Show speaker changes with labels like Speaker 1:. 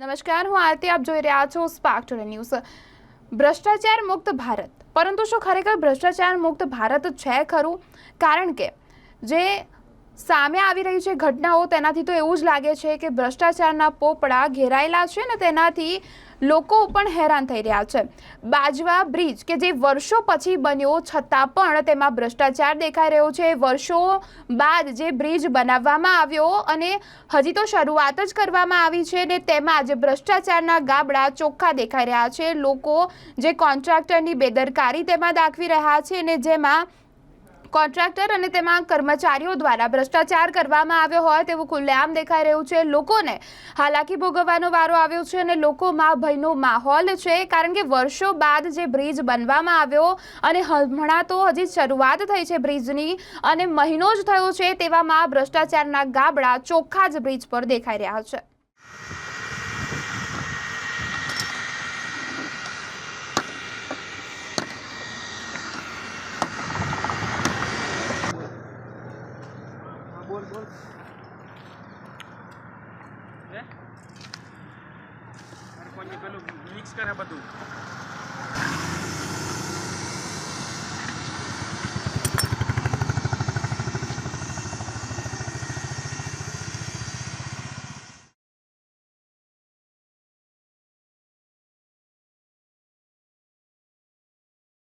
Speaker 1: નમસ્કાર, હું આરતી, આપ જોઈ રહ્યા છો સ્પાર્ક ટુડે ન્યૂઝ ભ્રષ્ટાચાર મુક્ત ભારત. પરંતુ શું ખરેખર ભ્રષ્ટાચાર મુક્ત ભારત છે ખરું? કારણ કે જે સામે આવી રહી છે ઘટનાઓ, તેનાથી તો એવું જ લાગે છે કે ભ્રષ્ટાચારના પોપડા ઘેરાયેલા છે ને તેનાથી લોકો પણ હેરાન થઈ રહ્યા છે. બાજવા બ્રિજ કે જે વર્ષો પછી બન્યો છતાં પણ તેમાં ભ્રષ્ટાચાર દેખાઈ રહ્યો છે. વર્ષો બાદ જે બ્રિજ બનાવવામાં આવ્યો અને હજી તો શરૂઆત જ કરવામાં આવી છે ને તેમાં જે ભ્રષ્ટાચારના ગાબડા ચોખ્ખા દેખાઈ રહ્યા છે. લોકો જે કોન્ટ્રાક્ટરની બેદરકારી તેમાં દાખવી રહ્યા છે ને જેમાં કોન્ટ્રાક્ટર અને તેમાં કર્મચારીઓ દ્વારા ભ્રષ્ટાચાર કરવામાં આવ્યો હોય તેવું ખુલ્લેઆમ દેખાઈ રહ્યું છે. લોકોને હાલાકી ભોગવવાનો વારો આવ્યો છે અને લોકોમાં ભયનો માહોલ છે, કારણ કે વર્ષો બાદ જે બ્રિજ બનવામાં આવ્યો અને હમણાં તો હજી શરૂઆત થઈ છે બ્રિજની અને મહિનો જ થયો છે તેવામાં ભ્રષ્ટાચારના ગાબડા ચોખ્ખા જ બ્રિજ પર દેખાઈ રહ્યા છે.
Speaker 2: મિક્સ કરે બધું.